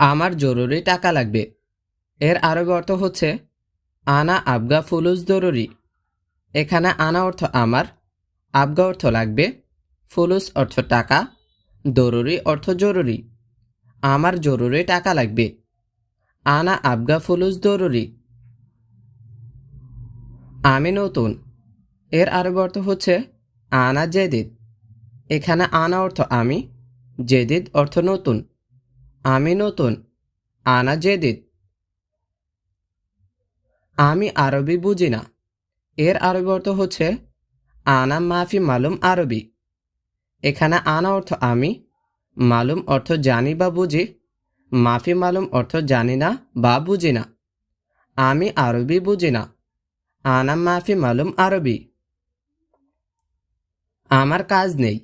আমার জরুরি টাকা লাগবে। এর আরবি অর্থ হচ্ছে, আনা আবগা ফুলুস জরুরি। এখানে আনা অর্থ আমার, আবগা অর্থ লাগবে, ফুলুস অর্থ টাকা জরুরি অর্থ জরুরি। আমার জরুরি টাকা লাগবে, আনা আবগা ফুলুস জরুরি আমি নতুন। এর আরবি অর্থ হচ্ছে, আনা জেদিদ। এখানে আনা অর্থ আমি, জেদিদ অর্থ নতুন। আমি নতুন, আনা জেদিদ। আমি আরবি বুঝি না। এর আরবি অর্থ হচ্ছে, আনা মাফি মালুম আরবি। এখানে আনা অর্থ আমি, মালুম অর্থ জানি বা বুঝি, মাফি মালুম অর্থ জানি না বা বুঝি না। আমি আরবি বুঝি না, আনা মাফি মালুম আরবি। আমার কাজ নেই।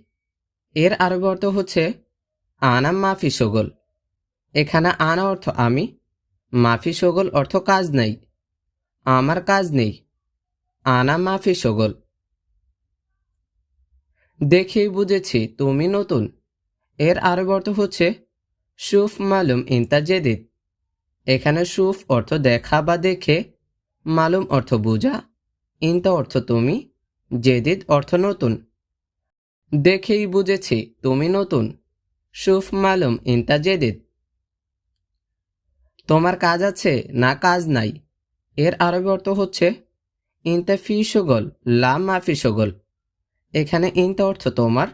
এর আরবি অর্থ হচ্ছে, আনা মাফি সগল। এখানে আনা অর্থ আমি, মাফি সগল অর্থ কাজ নেই, আমার কাজ নেই, আনা মাফি সগল। দেখেই বুঝেছি তুমি নতুন, এর আরবি অর্থ হচ্ছে সুফ মালুম ইন্তা জেদিদ, এখানে সুফ অর্থ দেখা বা দেখে, মালুম অর্থ বুঝা, ইন্তা অর্থ তুমি, জেদিদ অর্থ নতুন। দেখেই বুঝেছি তুমি নতুন, সুফ মালুম ইন্তা জেদিদ। তোমার কাজ আছে না কাজ নাই? এর আরবি অর্থ হচ্ছে, ইনতা ফি সগল, লা মাফি সগল। এখানে ইনতা অর্থ তোমার,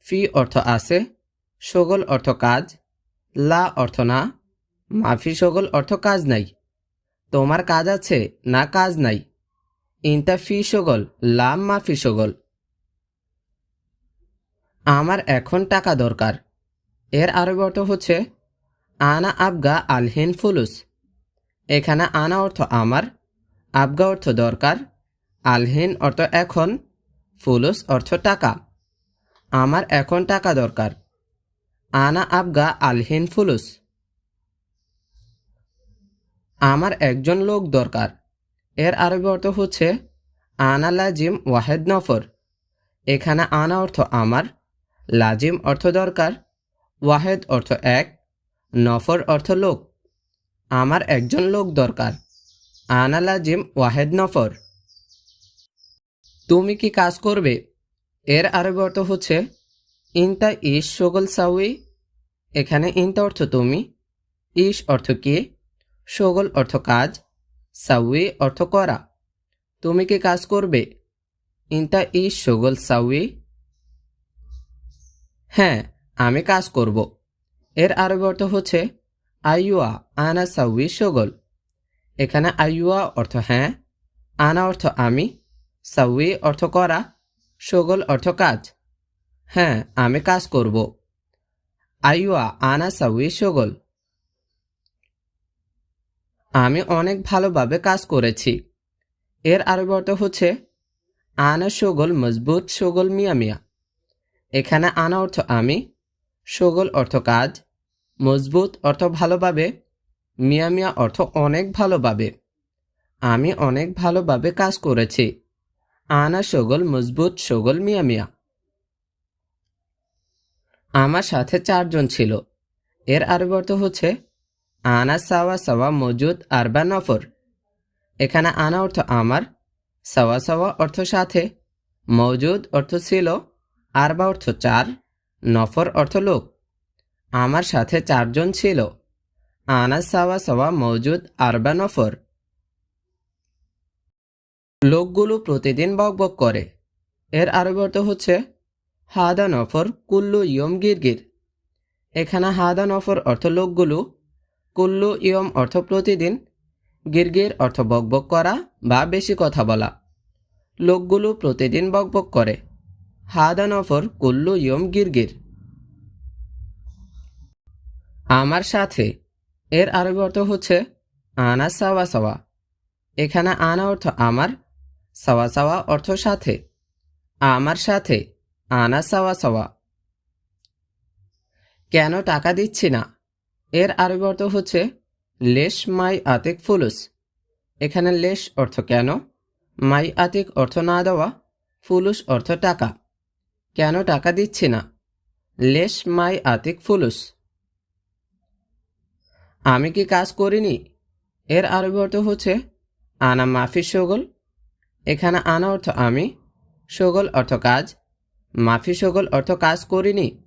ফি অর্থ আছে, সগল অর্থ কাজ, লা অর্থ না মাফি সগল অর্থ কাজ নাই। তোমার কাজ আছে না কাজ নাই? ইনতা ফি সগল, লা মাফি সগল। আমার এখন টাকা দরকার। এর আরবি অর্থ হচ্ছে আনা আবগা আলহিন ফুলুস। এখানে আনা অর্থ আমার, আবগা অর্থ দরকার আলহিন অর্থ এখন, ফুলুস অর্থ টাকা। আমার এখন টাকা দরকার। আনা আবগা আলহিন ফুলুস। আমার একজন লোক দরকার। এর আরবি অর্থ হচ্ছে, আনা লাজিম ওয়াহেদ নফর। এখানে আনা অর্থ আমার, লাজিম অর্থ দরকার, ওয়াহেদ অর্থ এক নফর অর্থ লোক। আমার একজন লোক দরকার। আনা লাজিম ওয়াহেদ নফর। তুমি কি কাজ করবে? এর আরবি অর্থ হচ্ছে, ইনতা ইস সগল সাউই এখানে ইনতা অর্থ তুমি ইস অর্থ কি সগল অর্থ কাজ, সাউই অর্থ করা। তুমি কি কাজ করবে? ইনতা ইস সগল সাউই। হ্যাঁ আমি কাজ করব। এর আরবি অর্থ হচ্ছে আইয়ুয়া, আনা সাউই সগল। এখানে আইয়ুয়া অর্থ হ্যাঁ আনা অর্থ আমি সাউই অর্থ করা, সগল অর্থ কাজ। হ্যাঁ আমি কাজ করব। আইয়ুয়া, আনা সাউই সগল। আমি অনেক ভালোভাবে কাজ করেছি। এর আরবি অর্থ হচ্ছে আনা সগল, মজবুত সগল, মিয়া মিয়া। এখানে আনা অর্থ আমি সগল অর্থ কাজ, মজবুত অর্থ ভালোভাবে মিয়া মিয়া অর্থ অনেক ভালোভাবে। আমি অনেক ভালোভাবে কাজ করেছি। আনা সগল, মজবুত সগল মিয়া মিয়া আমার সাথে চারজন ছিল। এর আরবি অর্থ হচ্ছে, আনা সাওয়া সাওয়া, মজুদ, আরবা, নফর। এখানে আনা অর্থ আমার, সাওয়া সাওয়া অর্থ সাথে, মজুদ অর্থ ছিল, আরবা অর্থ চার। নফর অর্থ লোক। আমার সাথে চারজন ছিল। আনা সাওয়া সাওয়া মজুদ আরবা নফর। লোকগুলো প্রতিদিন বকবক করে। এর আরবি অর্থ হচ্ছে, হাদা নফর কুল্লু ইয়ম গিরগির। এখানে হাদা নফর অর্থ লোকগুলো, কুল্লু ইয়ম অর্থ প্রতিদিন, গিরগির অর্থ বকবক করা বা বেশি কথা বলা। লোকগুলো প্রতিদিন বকবক করে। হাদা নফর কুল্লু ইয়ম গিরগির। আমার সাথে, এর আরবি অর্থ হচ্ছে, আনা সাওয়া সাওয়া। এখানে আনা অর্থ আমার, সাওয়া সাওয়া অর্থ সাথে। আমার সাথে, আনা সাওয়া সাওয়া। কেন টাকা দিচ্ছি না? এর আরবি অর্থ হচ্ছে, লেশ মাই আতিক ফুলুস। এখানে লেশ অর্থ কেন? মাই আতিক অর্থ না দেওয়া, ফুলুস অর্থ টাকা। কেন টাকা দিচ্ছি না? লেশ মাই আতিক ফুলুস। আমি কি কাজ করিনি? এর আরবি অর্থ হচ্ছে, আনা মাফি সগল। এখানে আনা অর্থ আমি, সগল অর্থ কাজ। মাফি সগল অর্থ কাজ করিনি।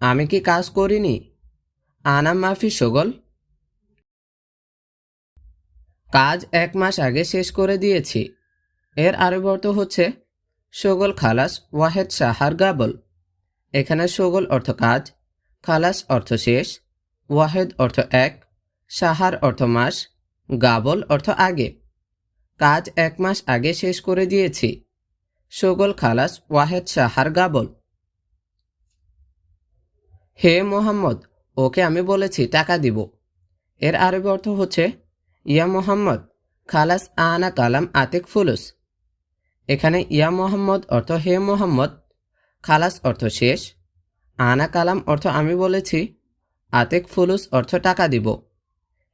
আমি কি কাজ করিনি? আনা মাফি সগল। কাজ এক মাস আগে শেষ করে দিয়েছি। এর আরবি অর্থ হচ্ছে সগল খালাস ওয়াহেদ সাহার গাবল। এখানে সগল অর্থ কাজ, খালাস অর্থ শেষ, ওয়াহেদ অর্থ এক সাহার অর্থ মাস, গাবল অর্থ আগে। কাজ এক মাস আগে শেষ করে দিয়েছি। সগল খালাস ওয়াহেদ সাহার গাবল। হে মোহাম্মদ, ওকে আমি বলেছি টাকা দিব। এর আরবি অর্থ হচ্ছে, ইয়া মোহাম্মদ, খালাস আনা কালাম আতিক ফুলুস। এখানে ইয়া মোহাম্মদ অর্থ হে মোহাম্মদ, খালাস অর্থ শেষ, আনা কালাম অর্থ আমি বলেছি, আতেক ফুলুস অর্থ টাকা দিব।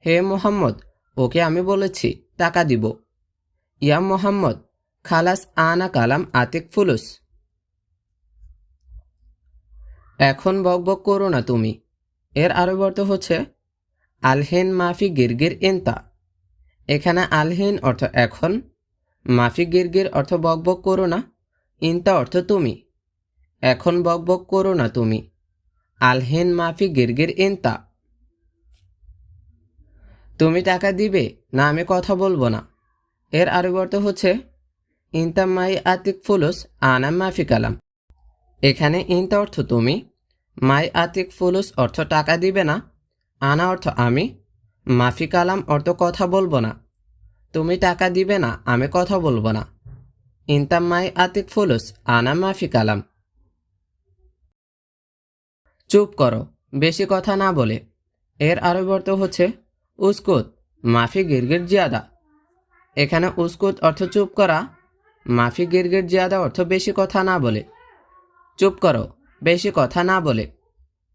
হে মোহাম্মদ, ওকে আমি বলেছি, টাকা দিব। ইয়া মোহাম্মদ, খালাস আনা কালাম আতিক ফুলুস। এখন বকবক করো না তুমি। এর আরবি অর্থ হচ্ছে, আলহেন মাফি গিরগির ইনতা এখানে আলহেন অর্থ এখন মাফি গিরগির অর্থ বকবক করো না, ইনতা অর্থ তুমি। এখন বকবক করো না তুমি। আলহেন মাফি গিরগির ইনতা। তুমি টাকা দিবে না আমি কথা বলব না। এর আরবি অর্থ হচ্ছে, ইনতা মাই আতিক ফুলুস আনা মাফি কালাম। এখানে ইনতা অর্থ তুমি, মাই আতিক ফুলুস অর্থ টাকা দিবে না, আনা অর্থ আমি, মাফি কালাম অর্থ কথা বলব না। তুমি টাকা দিবে না, আমি কথা বলব না। ইনতা মাই আতিক ফুলুস, আনা মাফি কালাম চুপ করো, বেশি কথা না বলে। এর আরবি অর্থ হচ্ছে, উস্কুত, মাফি গিরগির জিয়াদা। এখানে উস্কুত অর্থ চুপ করা, মাফি গিরগির জিয়াদা অর্থ বেশি কথা না বলে। চুপ করো, বেশি কথা না বলে।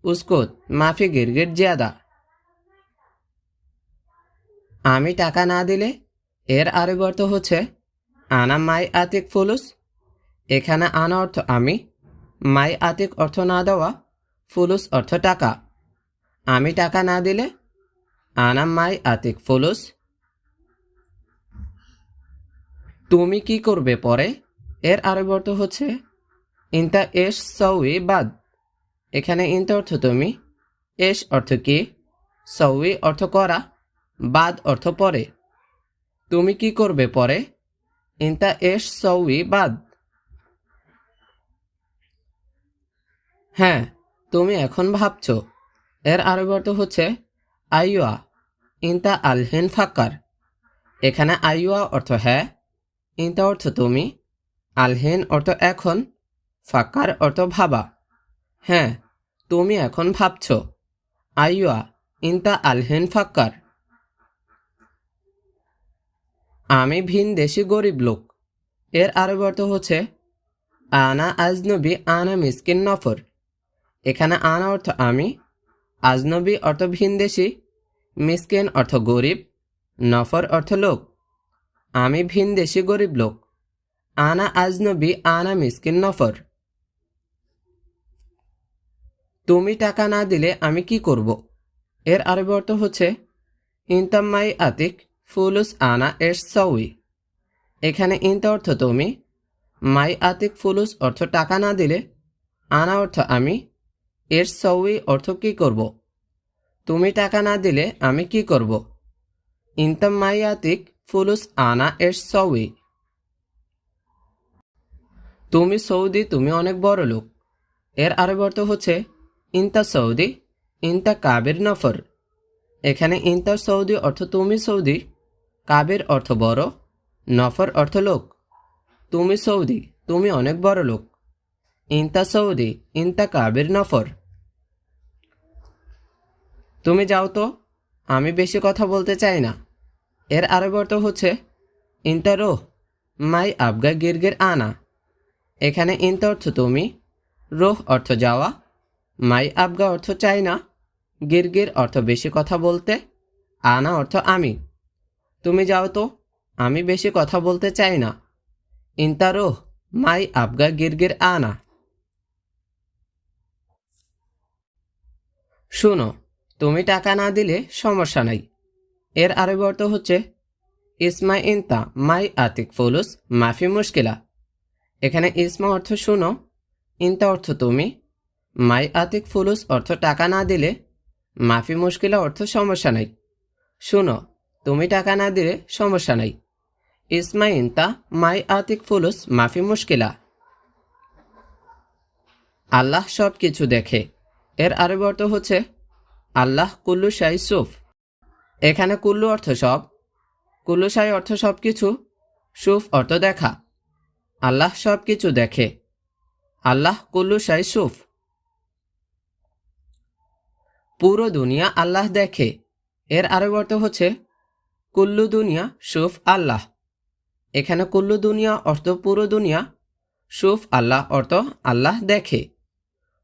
উস্কুত, মাফি গিরগির জিয়াদা। আমি টাকা না দিলে এর আরবি অর্থ হচ্ছে, আনা মাই আতিক ফুলুস। এখানে আনা অর্থ আমি। মাই আতিক অর্থ না দেওয়া। ফুলুস অর্থ টাকা। আমি টাকা না দিলে? আনা মাই আতিক ফুলুস। তুমি কি করবে পরে? এর আরবি অর্থ হচ্ছে, ইনতা এস সৌই বাদ। এখানে ইনতা অর্থ তুমি। এস অর্থ কি? সৌই অর্থ করা। বাদ অর্থ পরে। তুমি কি করবে পরে? ইনতা এস সৌই বাদ হ্যাঁ তুমি এখন ভাবছ। এর আরবি অর্থ হচ্ছে আইয়া ইনতা আলহেন ফাক্কার এখানে আইয়া অর্থ হ্যাঁ ইনতা অর্থ তুমি আলহেন অর্থ এখন ফাক্কার অর্থ ভাবা। হ্যাঁ তুমি এখন ভাবছ আইয়া ইনতা আলহেন ফাক্কার আমি ভিন দেশি গরিব লোক। এর আরবি অর্থ হচ্ছে, আনা আজনবী আনা মিসকিন নফর। এখানে আনা অর্থ আমি আজনবী অর্থ ভিনদেশি মিসকিন অর্থ গরিব নফর অর্থ লোক আমি ভিন ভিনদেশি গরিব লোক আনা আজনবী আনা মিসকিন নফর। তুমি টাকা না দিলে আমি কি করব? এর আরবি অর্থ হচ্ছে ইনতাম্মাই আতিক ফুলুস আনা এর সউই এখানে ইনতা অর্থ তুমি, মাই আতিক ফুলুস অর্থ টাকা না দিলে, আনা অর্থ আমি, এর সউই অর্থ কি করব? তুমি টাকা না দিলে আমি কি করব? ইনতাম মাই আতিক ফুলুস আনা এর সউই তুমি সৌদি, তুমি অনেক বড় লোক। এর আরবি অর্থ হচ্ছে, ইনতা সৌদি, ইনতা কাবির নফর। এখানে ইনতা সৌদি অর্থ তুমি সৌদি কাবের অর্থ বড়, নফর অর্থ লোক। তুমি সৌদি, তুমি অনেক বড় লোক। ইনতা সৌদি, ইনতা কাবের নফর। তুমি যাও তো, আমি বেশি কথা বলতে চাই না। এর আরবি অর্থ হচ্ছে, ইনতা রোহ, মাই আবগা গিরগির আনা। এখানে ইনতা অর্থ তুমি, রোহ অর্থ যাওয়া, মাই আবগা অর্থ চাই না, গিরগির অর্থ বেশি কথা বলতে, আনা অর্থ আমি। তুমি যাও তো, আমি বেশি কথা বলতে চাই না। ইনতা রোহ মাই আবগা গিরগির আনা। শুনো, তুমি টাকা না দিলে সমস্যা নাই। এর আরবি অর্থ হচ্ছে, ইসমা ইনতা মাই আতিক ফুলুস, মাফি মুশকিলা। এখানে ইসমা অর্থ শুনো, ইনতা অর্থ তুমি, মাই আতিক ফুলুস অর্থ টাকা না দিলে, মাফি মুশকিলা অর্থ সমস্যা নাই। শুনো তুমি টাকা না দিলে সমস্যা নাই। ইসমা ইনতা মাই আতিক ফুলুস মাফি মুশকিলা। আল্লাহ সব কিছু দেখে। এর আরবি অর্থ হচ্ছে, আল্লাহ কুল্লু শাই সুফ। এখানে কুল্লু অর্থ সব। কুল্লু শাই অর্থ সব কিছু সুফ অর্থ দেখা। আল্লাহ সব কিছু দেখে। আল্লাহ কুল্লু শাই সুফ। পুরো দুনিয়া আল্লাহ দেখে। এর আরবি অর্থ হচ্ছে কুল্লু দুনিয়া, সুফ আল্লাহ। এখানে কুল্লু দুনিয়া অর্থ পুরো দুনিয়া, সুফ আল্লাহ অর্থ আল্লাহ দেখে।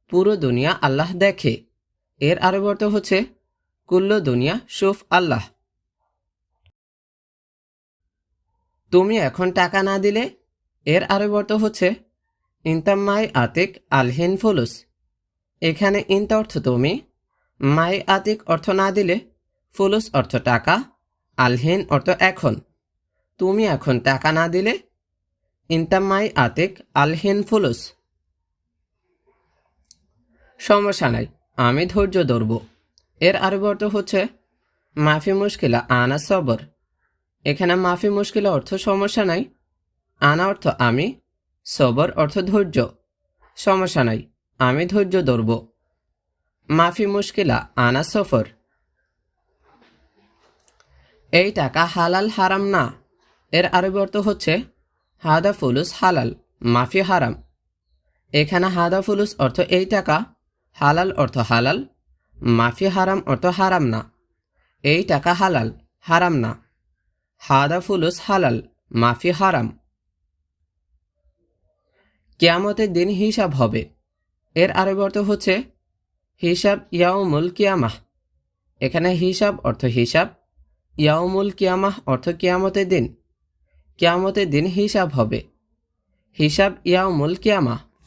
পুরো দুনিয়া আল্লাহ দেখে। এর আরবি অর্থ হচ্ছে কুল্লু দুনিয়া, সুফ আল্লাহ। তুমি এখন টাকা না দিলে, এর আরবি অর্থ হচ্ছে ইন্তাম্মাই আতিক আলহিন ফুলুস। এখানে ইন্তা অর্থ তুমি, মাই আতিক অর্থ না দিলে, ফুলুস অর্থ টাকা আলহিন অর্থ এখন। তুমি এখন টাকা না দিলে? ইন্তাম্মাই আতেক আলহিন ফুলুস। সমস্যা নাই, আমি ধৈর্য ধরব। এর আরবি অর্থ হচ্ছে, মাফি মুশকিলা আনা সবর। এখানে মাফি মুশকিলা অর্থ সমস্যা নাই, আনা অর্থ আমি, সবর অর্থ ধৈর্য। সমস্যা নাই, আমি ধৈর্য ধরব। মাফি মুশকিলা আনা সফর। এই টাকা হালাল হারাম না। এর আরবি অর্থ হচ্ছে, হাদা ফুলুস হালাল, মাফি হারাম। এখানে হাদা ফুলুস অর্থ এই টাকা, হালাল অর্থ হালাল, মাফি হারাম অর্থ হারাম না। এই টাকা হালাল, হারাম না। হাদা ফুলুস হালাল, মাফি হারাম। কিয়ামতের দিন হিসাব হবে। এর আরবি অর্থ হচ্ছে, হিসাব ইয়াউমুল কিয়ামাহ। এখানে হিসাব অর্থ হিসাব ইয়াউমুল কিয়ামাহ অর্থ কিয়ামতের দিন। কিয়ামতের দিন হিসাব হবে। হিসাব ইয়াউমুল কিয়ামাহ।